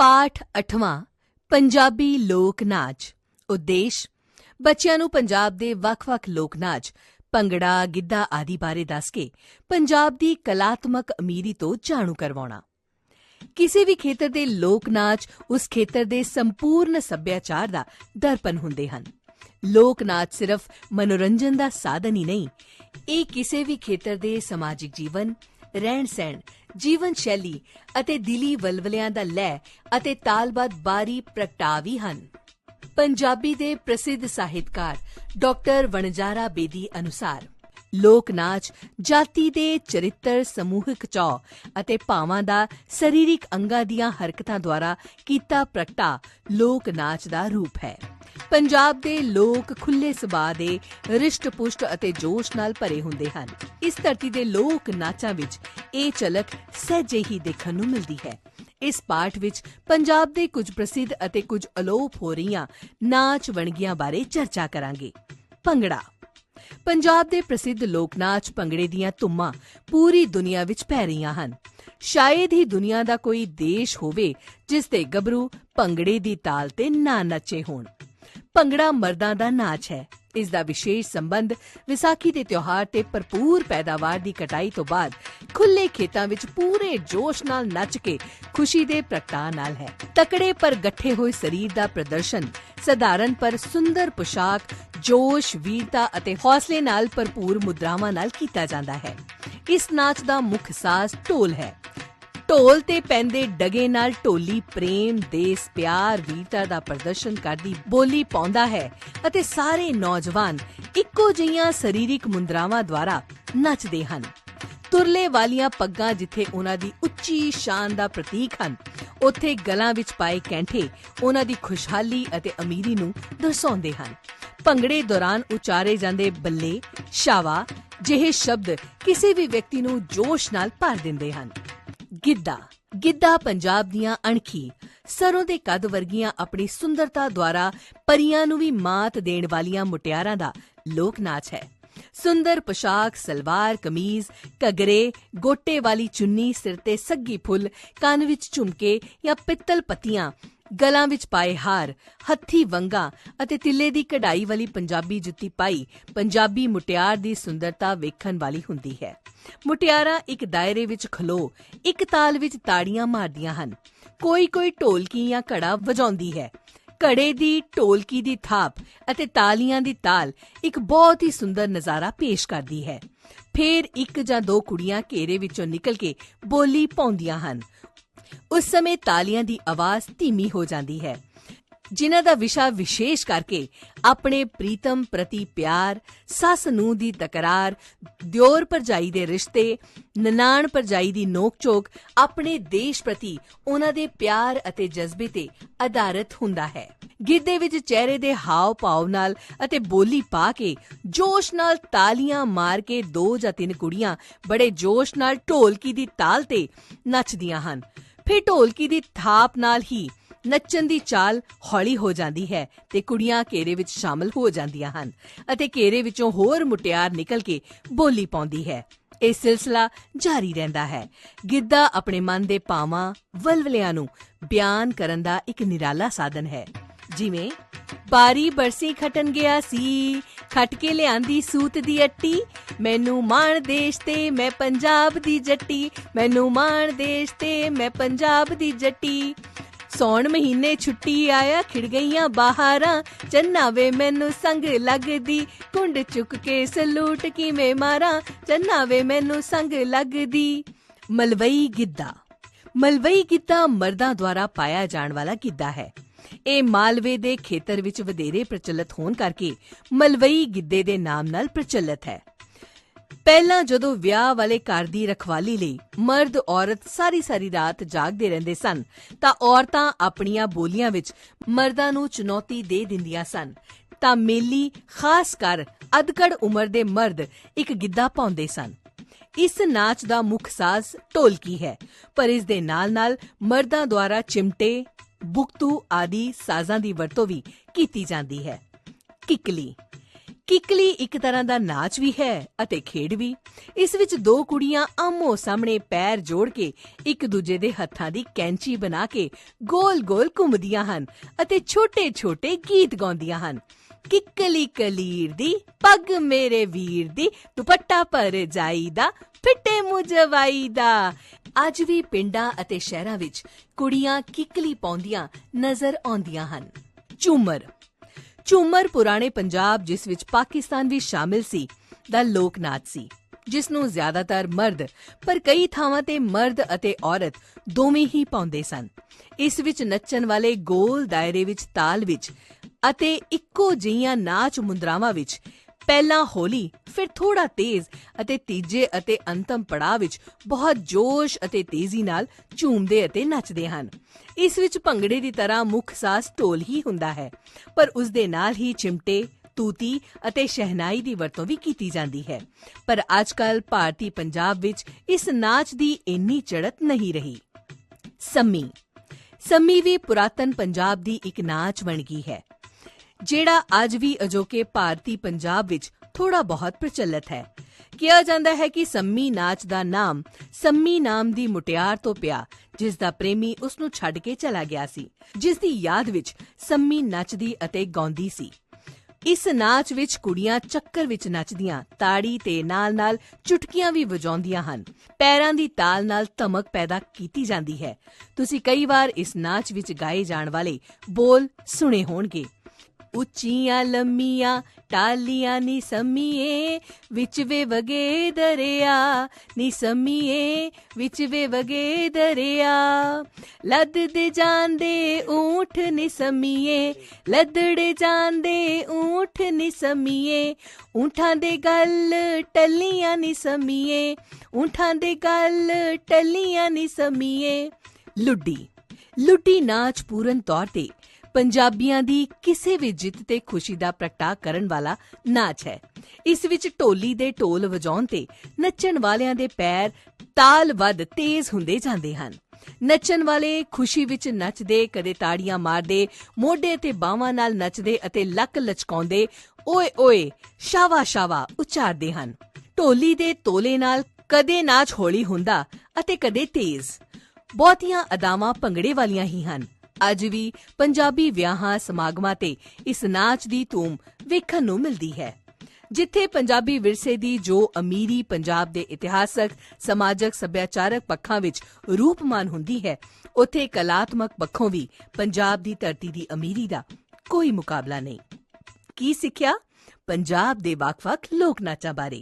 ਪਾਠ 8ਵਾਂ ਪੰਜਾਬੀ ਲੋਕ ਨਾਚ। ਉਦੇਸ਼, ਬੱਚਿਆਂ ਨੂੰ ਪੰਜਾਬ ਦੇ ਵੱਖ-ਵੱਖ ਲੋਕ ਨਾਚ, ਭੰਗੜਾ, ਗਿੱਧਾ ਆਦਿ ਬਾਰੇ ਦੱਸ ਕੇ ਪੰਜਾਬ ਦੀ ਕਲਾਤਮਕ ਅਮੀਰੀ ਤੋਂ ਜਾਣੂ ਕਰਵਾਉਣਾ। ਕਿਸੇ ਵੀ ਖੇਤਰ ਦੇ ਲੋਕ ਨਾਚ ਉਸ ਖੇਤਰ ਦੇ ਸੰਪੂਰਨ ਸੱਭਿਆਚਾਰ ਦਾ ਦਰਪਣ ਹੁੰਦੇ ਹਨ। ਲੋਕ ਨਾਚ ਸਿਰਫ ਮਨੋਰੰਜਨ ਦਾ ਸਾਧਨ ਹੀ ਨਹੀਂ, ਇਹ ਕਿਸੇ ਵੀ ਖੇਤਰ ਦੇ ਸਮਾਜਿਕ ਜੀਵਨ ਰਹਿਣ ਸਹਿਣ ਜੀਵਨ ਸ਼ੈਲੀ ਅਤੇ ਦਿਲੀ ਵਲਵਲਿਆਂ ਦਾ ਲੈ ਅਤੇ ਤਾਲਬੱਧ ਬਾਰੀ ਪ੍ਰਗਟਾਵੀ ਹਨ। ਪੰਜਾਬੀ ਦੇ ਪ੍ਰਸਿੱਧ ਸਾਹਿਤਕਾਰ ਡਾਕਟਰ ਵਣਜਾਰਾ ਬੇਦੀ ਅਨੁਸਾਰ ਲੋਕ ਨਾਚ ਜਾਤੀ ਦੇ ਚਰਿੱਤਰ ਸਮੂਹਿਕ ਚੌ ਅਤੇ ਭਾਵਾਂ ਦਾ ਸਰੀਰਿਕ ਅੰਗਾਂ ਦੀਆਂ ਹਰਕਤਾਂ ਦੁਆਰਾ ਕੀਤਾ ਪ੍ਰਗਟਾ ਲੋਕ ਨਾਚ ਦਾ ਰੂਪ ਹੈ। ਪੰਜਾਬ ਦੇ ਲੋਕ ਖੁੱਲੇ ਸੁਭਾਅ ਦੇ ਰਿਸ਼ਟ-ਪੁਸ਼ਟ ਅਤੇ ਜੋਸ਼ ਨਾਲ ਭਰੇ ਹੁੰਦੇ ਹਨ। ਇਸ ਧਰਤੀ ਦੇ ਲੋਕ ਨਾਚਾਂ ਵਿੱਚ ਇਹ ਚਲਕ ਸਹਿਜੇ ਹੀ ਦੇਖਣ ਨੂੰ ਮਿਲਦੀ ਹੈ। ਇਸ ਪਾਠ ਵਿੱਚ ਪੰਜਾਬ ਦੇ ਕੁਝ ਪ੍ਰਸਿੱਧ ਅਤੇ ਕੁਝ ਅਲੋਪ ਹੋ ਰਹੀਆਂ ਨਾਚ ਵਣਗੀਆਂ ਬਾਰੇ ਚਰਚਾ ਕਰਾਂਗੇ। ਭੰਗੜਾ ਪੰਜਾਬ ਦੇ ਪ੍ਰਸਿੱਧ ਲੋਕ ਨਾਚ ਭੰਗੜੇ ਦੀਆਂ ਧੁੰਮਾਂ ਪੂਰੀ ਦੁਨੀਆ ਵਿੱਚ ਪੈ ਰਹੀਆਂ ਹਨ। ਸ਼ਾਇਦ ਹੀ ਦੁਨੀਆ ਦਾ ਕੋਈ ਦੇਸ਼ ਹੋਵੇ ਜਿਸ ਦੇ ਗੱਭਰੂ ਭੰਗੜੇ ਦੀ ਤਾਲ ਤੇ ਨਾ ਨੱਚੇ ਹੋਣ। ਭੰਗੜਾ ਮਰਦਾਂ ਦਾ ਨਾਚ ਹੈ। ਇਸ ਦਾ ਵਿਸ਼ੇਸ਼ ਸੰਬੰਧ ਵਿਸਾਖੀ ਦੇ ਤਿਉਹਾਰ ਤੇ ਭਰਪੂਰ ਪੈਦਾਵਾਰ ਦੀ ਕਟਾਈ ਤੋਂ ਬਾਅਦ ਖੁੱਲੇ ਖੇਤਾਂ ਵਿੱਚ ਪੂਰੇ ਜੋਸ਼ ਨਾਲ ਨੱਚ ਕੇ ਖੁਸ਼ੀ ਦੇ ਪ੍ਰਗਟਾ ਨਾਲ ਹੈ। ਤਕੜੇ ਪਰ ਗੱਠੇ ਹੋਏ ਸਰੀਰ ਦਾ ਪ੍ਰਦਰਸ਼ਨ ਸਧਾਰਨ ਪਰ ਸੁੰਦਰ ਪੁਸ਼ਾਕ, ਜੋਸ਼, ਵੀਰਤਾ ਅਤੇ ਹੌਸਲੇ ਨਾਲ ਭਰਪੂਰ ਮੁਦਰਾਵਾਂ ਨਾਲ ਕੀਤਾ ਜਾਂਦਾ ਹੈ। ਇਸ ਨਾਚ ਦਾ ਮੁੱਖ ਸਾਜ਼ ਢੋਲ ਹੈ। ਢੋਲ ਤੇ ਪੈਂਦੇ ਡਗੇ ਨਾਲ ਢੋਲੀ ਪ੍ਰੇਮ, ਦੇਸ, ਪਿਆਰ, ਵੀਰਤਾ ਦਾ ਪ੍ਰਦਰਸ਼ਨ ਕਰਦੀ ਬੋਲੀ ਪਾਉਂਦਾ ਹੈ ਅਤੇ ਸਾਰੇ ਨੌਜਵਾਨ ਇੱਕੋ ਜਿਹੀਆਂ ਸਰੀਰਿਕ ਮੁੰਦਰਾਵਾਂ ਦੁਆਰਾ ਨੱਚਦੇ ਹਨ। ਤੁਰਲੇ ਵਾਲੀਆਂ ਪੱਗਾਂ ਜਿੱਥੇ ਉਹਨਾਂ ਦੀ ਉੱਚੀ ਸ਼ਾਨ ਦਾ ਪ੍ਰਤੀਕ ਹਨ ਉੱਥੇ ਗਲਾਂ ਵਿੱਚ ਪਾਏ ਕੈਂਠੇ ਉਹਨਾਂ ਦੀ ਖੁਸ਼ਹਾਲੀ ਅਤੇ ਅਮੀਰੀ ਨੂੰ ਦਰਸਾਉਂਦੇ ਹਨ। ਭੰਗੜੇ ਦੌਰਾਨ ਉਚਾਰੇ ਜਾਂਦੇ ਬੱਲੇ, ਸ਼ਾਵਾ ਜਿਹੇ ਸ਼ਬਦ ਕਿਸੇ ਵੀ ਵਿਅਕਤੀ ਨੂੰ ਜੋਸ਼ ਨਾਲ ਭਰ ਦਿੰਦੇ ਹਨ। ਗਿੱਧਾ ਗਿੱਧਾ ਪੰਜਾਬ ਦੀਆਂ ਅਣਖੀ, ਸਰੋਂ ਦੇ ਕੱਦ ਵਰਗੀਆਂ ਆਪਣੀ ਸੁੰਦਰਤਾ ਦੁਆਰਾ ਪਰੀਆਂ ਨੂੰ ਵੀ ਮਾਤ ਦੇਣ ਵਾਲੀਆਂ ਮੁਟਿਆਰਾਂ ਦਾ ਲੋਕ ਨਾਚ ਹੈ। ਸੁੰਦਰ ਪੋਸ਼ਾਕ, ਸਲਵਾਰ, ਕਮੀਜ਼, ਘਗਰੇ, ਗੋਟੇ ਵਾਲੀ ਚੁੰਨੀ, ਸਿਰ ਤੇ ਸੱਗੀ ਫੁੱਲ, ਕੰਨ ਵਿੱਚ ਝੁਮਕੇ ਜਾਂ ਪਿੱਤਲ ਪੱਤੀਆਂ, ਗਲਾਂ ਵਿੱਚ ਪਾਏ ਹਾਰ, ਹੱਥੀ ਵੰਗਾ ਅਤੇ ਤਿੱਲੇ ਦੀ ਕਢਾਈ ਵਾਲੀ ਪੰਜਾਬੀ ਜੁੱਤੀ ਪਾਈ ਪੰਜਾਬੀ ਮੁਟਿਆਰ ਦੀ ਸੁੰਦਰਤਾ ਵੇਖਣ ਵਾਲੀ ਹੁੰਦੀ ਹੈ। ਮੁਟਿਆਰਾਂ ਇੱਕ ਦਾਇਰੇ ਵਿੱਚ ਖਲੋ, ਇੱਕ ਤਾਲ ਵਿੱਚ ਤਾੜੀਆਂ ਮਾਰਦੀਆਂ ਹਨ। ਕੋਈ ਕੋਈ ਢੋਲਕੀ ਜਾਂ ਘੜਾ ਵਜਾਉਂਦੀ ਹੈ। ਘੜੇ ਦੀ, ਢੋਲਕੀ ਦੀ ਥਾਪ ਅਤੇ ਤਾਲੀਆਂ ਦੀ ਤਾਲ ਇੱਕ ਬਹੁਤ ਹੀ ਸੁੰਦਰ ਨਜ਼ਾਰਾ ਪੇਸ਼ ਕਰਦੀ ਹੈ। ਫਿਰ ਇੱਕ ਜਾਂ ਦੋ ਕੁੜੀਆਂ ਘੇਰੇ ਵਿੱਚੋਂ ਨਿਕਲ ਕੇ ਬੋਲੀ ਪਾਉਂਦੀਆਂ ਹਨ। ਉਸ ਸਮੇਂ ਤਾਲੀਆਂ ਦੀ ਆਵਾਜ਼ ਧੀਮੀ ਹੋ ਜਾਂਦੀ ਹੈ। ਜਿਨ੍ਹਾਂ ਦਾ ਵਿਸ਼ਾ ਵਿਸ਼ੇਸ਼ ਕਰਕੇ ਆਪਣੇ ਪ੍ਰੀਤਮ ਪ੍ਰਤੀ ਪਿਆਰ, ਸੱਸ ਨੂੰ ਦੀ ਤਕਰਾਰ, ਦਿਓਰ ਭਰਜਾਈ ਦੇ ਰਿਸ਼ਤੇ, ਨਨਾਣ ਭਰਜਾਈ ਦੀ ਨੋਕ-ਝੋਕ ਆਪਣੇ ਦੇਸ਼ ਪ੍ਰਤੀ ਉਹਨਾਂ ਦੇ ਪਿਆਰ ਅਤੇ ਜਜ਼ਬੇ ਤੇ ਆਧਾਰਿਤ ਹੁੰਦਾ ਹੈ। ਗਿੱਧੇ ਵਿੱਚ ਚਿਹਰੇ ਦੇ ਹਾਵ ਭਾਵ ਨਾਲ ਅਤੇ ਬੋਲੀ ਪਾ ਕੇ ਜੋਸ਼ ਨਾਲ ਤਾਲੀਆਂ ਮਾਰ ਕੇ ਦੋ ਜਾਂ ਤਿੰਨ ਕੁੜੀਆਂ ਬੜੇ ਜੋਸ਼ ਨਾਲ ਢੋਲਕੀ ਦੀ ਤਾਲ ਤੇ ਨੱਚਦੀਆਂ ਹਨ। ਫਿਰ ਢੋਲਕੀ ਦੀ ਥਾਪ ਨਾਲ ਹੀ ਨੱਚਣ ਦੀ ਚਾਲ ਹੌਲੀ ਹੋ ਜਾਂਦੀ ਹੈ ਤੇ ਕੁੜੀਆਂ ਘੇਰੇ ਵਿੱਚ ਸ਼ਾਮਲ ਹੋ ਜਾਂਦੀਆਂ ਹਨ ਅਤੇ ਘੇਰੇ ਵਿੱਚੋਂ ਹੋਰ ਮੁਟਿਆਰ ਨਿਕਲ ਕੇ ਬੋਲੀ ਪਾਉਂਦੀ ਹੈ। ਇਹ ਸਿਲਸਿਲਾ ਜਾਰੀ ਰਹਿੰਦਾ ਹੈ। ਗਿੱਧਾ ਆਪਣੇ ਮਨ ਦੇ ਪਾਵਾਂ ਵਲਵਲਿਆਂ ਨੂੰ ਬਿਆਨ ਕਰਨ ਦਾ ਇੱਕ ਨਿਰਾਲਾ ਸਾਧਨ ਹੈ। ਜਿਵੇਂ, ਬਾਰੀ ਬਰਸੀ ਖਟਣ ਗਿਆ ਸੀ ਖਟ ਕੇ ਲਿਆਂਦੀ ਸੂਤ ਦੀ ਅੱਟੀ, ਮੈਨੂੰ ਮਾਣ ਦੇਸ਼ ਤੇ ਮੈਂ ਪੰਜਾਬ ਦੀ ਜੱਟੀ, ਮੈਨੂੰ ਮਾਣ ਦੇਸ਼ ਤੇ ਮੈਂ ਪੰਜਾਬ ਦੀ ਜੱਟੀ। ਸੌਣ ਮਹੀਨੇ ਛੁੱਟੀ ਆਇਆ, ਖਿੜ ਗਈਆਂ ਬਾਹਰਾਂ। ਚੰਨਾ ਵੇ ਮੈਨੂੰ ਸੰਗ ਲੱਗਦੀ, ਕੁੰਡ ਚੁੱਕ ਕੇ ਸਲੂਟ ਕਿਵੇਂ ਮਾਰਾਂ? ਚੰਨਾ ਵੇ ਮੈਨੂੰ ਸੰਗ ਲੱਗਦੀ। ਮਲਵਈ ਗਿੱਧਾ। ਮਲਵਈ ਗਿੱਧਾ ਮਰਦਾਂ ਦੁਆਰਾ ਪਾਇਆ ਜਾਣ ਵਾਲਾ ਗਿੱਧਾ ਹੈ। ਇਹ ਮਾਲਵੇ ਦੇ ਖੇਤਰ ਵਿੱਚ ਵਧੇਰੇ ਪ੍ਰਚਲਿਤ ਹੋਣ ਕਰਕੇ ਮਲਵਈ ਗਿੱਧੇ ਦੇ ਨਾਮ ਨਾਲ ਪ੍ਰਚਲਿਤ ਹੈ। ਪਹਿਲਾਂ ਜਦੋਂ ਵਿਆਹ ਵਾਲੇ ਘਰ ਦੀ ਰਖਵਾਲੀ ਲਈ ਮਰਦ ਔਰਤ ਸਾਰੀ ਸਾਰੀ ਰਾਤ ਜਾਗਦੇ ਰਹਿੰਦੇ ਸਨ, ਤਾਂ ਔਰਤਾਂ ਆਪਣੀਆਂ ਬੋਲੀਆਂ ਵਿੱਚ ਮਰਦਾਂ ਨੂੰ ਚੁਣੌਤੀ ਦੇ ਦਿੰਦੀਆਂ ਸਨ। ਤਾਂ ਮੇਲੀ, ਖਾਸ ਕਰ ਅਧਕੜ ਉਮਰ ਦੇ ਮਰਦ, ਇੱਕ ਗਿੱਧਾ ਪਾਉਂਦੇ ਸਨ। ਇਸ ਨਾਚ ਦਾ ਮੁੱਖ ਸਾਜ਼ ਢੋਲਕੀ ਹੈ, ਪਰ ਇਸ ਦੇ ਨਾਲ-ਨਾਲ ਮਰਦਾਂ ਦੁਆਰਾ ਚਿਮਟੇ, ਬੁਕਤੂ ਆਦਿ ਸਾਜ਼ਾਂ ਦੀ ਵਰਤੋਂ ਵੀ ਕੀਤੀ ਜਾਂਦੀ ਹੈ। ਕਿਕਲੀ ਕਿੱਕਲੀ ਇੱਕ ਤਰ੍ਹਾਂ ਦਾ ਨਾਚ ਵੀ ਹੈ ਅਤੇ ਖੇਡ ਵੀ। ਇਸ ਵਿੱਚ ਦੋ ਕੁੜੀਆਂ ਆਮੋ ਸਾਹਮਣੇ ਪੈਰ ਜੋੜ ਕੇ ਇੱਕ ਦੂਜੇ ਦੇ ਹੱਥਾਂ ਦੀ ਕੈਂਚੀ ਬਣਾ ਕੇ ਗੋਲ-ਗੋਲ ਘੁੰਮਦੀਆਂ ਹਨ ਅਤੇ ਛੋਟੇ-ਛੋਟੇ ਗੀਤ ਗਾਉਂਦੀਆਂ ਹਨ। ਕਿੱਕਲੀ ਕਲੀਰ ਦੀ, ਪੱਗ ਮੇਰੇ ਵੀਰ ਦੀ, ਦੁਪੱਟਾ ਪਰ ਜਾਈਦਾ, ਫਿੱਟੇ ਮੁਜਵਾਈ ਦਾ ਅੱਜ ਵੀ ਪਿੰਡਾਂ ਅਤੇ ਸ਼ਹਿਰਾਂ ਵਿੱਚ ਕੁੜੀਆਂ ਕਿੱਕਲੀ ਪਾਉਂਦੀਆਂ ਨਜ਼ਰ ਆਉਂਦੀਆਂ ਹਨ। ਝੂਮਰ ਝੂਮਰ ਪੁਰਾਣੇ ਪੰਜਾਬ ਜਿਸ ਵਿੱਚ ਪਾਕਿਸਤਾਨ ਵੀ ਸ਼ਾਮਿਲ ਸੀ, ਦਾ ਲੋਕ ਨਾਚ ਸੀ, ਜਿਸ ਨੂੰ ਜ਼ਿਆਦਾਤਰ ਮਰਦ, ਪਰ ਕਈ ਥਾਵਾਂ ਤੇ ਮਰਦ ਅਤੇ ਔਰਤ ਦੋਵੇਂ ਹੀ ਪਾਉਂਦੇ ਸਨ। ਇਸ ਵਿੱਚ ਨੱਚਣ ਵਾਲੇ ਗੋਲ ਦਾਇਰੇ ਵਿੱਚ ਤਾਲ ਵਿੱਚ ਅਤੇ ਇੱਕੋ ਜਿਹੀਆਂ ਨਾਚ ਮੁੰਦਰਾਵਾਂ ਵਿੱਚ ਪਹਿਲਾਂ ਹੌਲੀ, ਫਿਰ ਥੋੜਾ ਤੇਜ਼ ਅਤੇ ਤੀਜੇ ਅਤੇ ਅੰਤਮ ਪੜਾਅ ਵਿੱਚ ਬਹੁਤ ਜੋਸ਼ ਅਤੇ ਤੇਜ਼ੀ ਨਾਲ ਝੂਮਦੇ ਅਤੇ ਨੱਚਦੇ ਹਨ। ਇਸ ਵਿੱਚ ਭੰਗੜੇ ਦੀ ਤਰ੍ਹਾਂ ਮੁੱਖ ਸਾਜ਼ ਢੋਲ ਹੀ ਹੁੰਦਾ ਹੈ, ਪਰ ਉਸ ਦੇ ਨਾਲ ਹੀ ਚਿਮਟੇ, ਤੂਤੀ ਅਤੇ ਸ਼ਹਿਨਾਈ ਦੀ ਵਰਤੋਂ ਵੀ ਕੀਤੀ ਜਾਂਦੀ ਹੈ। ਪਰ ਅੱਜਕੱਲ ਭਾਰਤੀ ਪੰਜਾਬ ਵਿੱਚ ਇਸ ਨਾਚ ਦੀ ਇੰਨੀ ਚੜਤ ਨਹੀਂ ਰਹੀ। ਸੰਮੀ। ਸੰਮੀ ਵੀ ਪੁਰਾਤਨ ਪੰਜਾਬ ਦੀ ਇੱਕ ਨਾਚ ਬਣ ਗਈ ਹੈ। ਜਿਹੜਾ ਅੱਜ ਵੀ ਅਜੋਕੇ ਭਾਰਤੀ ਪੰਜਾਬ ਵਿੱਚ ਥੋੜਾ ਬਹੁਤ ਪ੍ਰਚਲਿਤ ਹੈ। ਕਿਹਾ ਜਾਂਦਾ ਹੈ ਕਿ ਸੰਮੀ ਨਾਚ ਦਾ ਨਾਮ ਸੰਮੀ ਨਾਮ ਦੀ ਮੁਟਿਆਰ ਤੋਂ ਪਿਆ, ਜਿਸ ਦਾ ਪ੍ਰੇਮੀ ਉਸ ਨੂੰ ਛੱਡ ਕੇ ਚਲਾ ਗਿਆ ਸੀ, ਜਿਸ ਦੀ ਯਾਦ ਵਿੱਚ ਸੰਮੀ ਨੱਚਦੀ ਅਤੇ ਗਾਉਂਦੀ ਸੀ। ਇਸ ਨਾਚ ਵਿੱਚ ਕੁੜੀਆਂ ਚੱਕਰ ਵਿੱਚ ਨੱਚਦੀਆਂ, ਤਾੜੀ ਤੇ ਨਾਲ-ਨਾਲ ਚੁਟਕੀਆਂ ਵੀ ਵਜਾਉਂਦੀਆਂ ਹਨ। ਪੈਰਾਂ ਦੀ ਤਾਲ ਨਾਲ ਧਮਕ ਪੈਦਾ ਕੀਤੀ ਜਾਂਦੀ ਹੈ। ਤੁਸੀਂ ਕਈ ਵਾਰ ਇਸ ਨਾਚ ਵਿੱਚ ਗਾਏ ਜਾਣ ਵਾਲੇ ਬੋਲ ਸੁਣੇ ਹੋਣਗੇ। ਉੱਚੀਆਂ ਲੰਮੀਆਂ ਟਾਲੀਆਂ ਨੀ ਸਮੀਏ ਵਿੱਚ ਵੇ ਵਗੇ ਦਰਿਆ ਨੀ ਸਮੀਏ ਵਿੱਚ ਵੇ ਵਗੇ ਦਰਿਆ। ਲੱਦ ਦੇ ਜਾਂਦੇ ਊਠ ਨੀ ਸਮੀਏ ਲੱਦੜੇ ਜਾਂਦੇ ਊਠ ਨੀ ਸਮੀਏ ਊਠਾਂ ਦੇ ਗੱਲ ਟੱਲੀਆਂ ਨੀ ਸਮੀਏ ਊਠਾਂ ਦੇ ਗੱਲ ਟੱਲੀਆਂ ਨੀ ਸਮੀਏ ਲੁੱਡੀ ਲੁੱਡੀ ਨਾਚ ਪੂਰਨ ਤੌਰ ਤੇ ਪੰਜਾਬੀਆਂ ਦੀ ਕਿਸੇ ਵੀ ਜਿੱਤ ਤੇ ਖੁਸ਼ੀ ਦਾ ਪ੍ਰਗਟਾ ਕਰਨ ਵਾਲਾ ਨਾਚ ਹੈ। ਇਸ ਵਿੱਚ ਢੋਲੀ ਦੇ ਢੋਲ ਵਜਾਉਣ ਤੇ ਨੱਚਣ ਵਾਲਿਆਂ ਦੇ ਪੈਰ ਤਾਲ ਤੇਜ਼ ਹੁੰਦੇ ਜਾਂਦੇ ਹਨ। ਨੱਚਣ ਵਾਲੇ ਖੁਸ਼ੀ ਵਿੱਚ ਨੱਚਦੇ, ਕਦੇ ਤਾੜੀਆਂ ਮਾਰਦੇ, ਮੋਢੇ ਤੇ ਬਾਹਾਂ ਨਾਲ ਨੱਚਦੇ ਅਤੇ ਲੱਕ ਲਚਕਾਉਂਦੇ ਓਏ ਓਏ ਸ਼ਾਵਾ ਸ਼ਾਵਾ ਉਚਾਰਦੇ ਹਨ। ਢੋਲੀ ਦੇ ਤੋਲੇ ਨਾਲ ਕਦੇ ਨਾਚ ਹੌਲੀ ਹੁੰਦਾ ਅਤੇ ਕਦੇ ਤੇਜ਼। ਬਹੁਤੀਆਂ ਅਦਾਵਾਂ ਭੰਗੜੇ ਵਾਲੀਆਂ ਹੀ ਹਨ। ਅੱਜ ਵੀ ਪੰਜਾਬੀ ਵਿਆਹਾਂ ਸਮਾਗਮਾਂ ਤੇ ਇਸ ਨਾਚ ਦੀ ਧੂਮ ਵੇਖਣ ਨੂੰ ਮਿਲਦੀ ਹੈ। ਜਿੱਥੇ ਪੰਜਾਬੀ ਵਿਰਸੇ ਦੀ ਜੋ ਅਮੀਰੀ ਪੰਜਾਬ ਦੇ ਇਤਿਹਾਸਕ, ਸਮਾਜਿਕ, ਸੱਭਿਆਚਾਰਕ ਪੱਖਾਂ ਵਿੱਚ ਰੂਪਮਾਨ ਹੁੰਦੀ ਹੈ, ਉੱਥੇ ਕਲਾਤਮਕ ਪੱਖੋਂ ਵੀ ਪੰਜਾਬ ਦੀ ਧਰਤੀ ਦੀ ਅਮੀਰੀ ਦਾ ਕੋਈ ਮੁਕਾਬਲਾ ਨਹੀਂ। ਕੀ ਸਿੱਖਿਆ? ਪੰਜਾਬ ਦੇ ਵੱਖ-ਵੱਖ ਲੋਕ ਨਾਚਾਂ ਬਾਰੇ।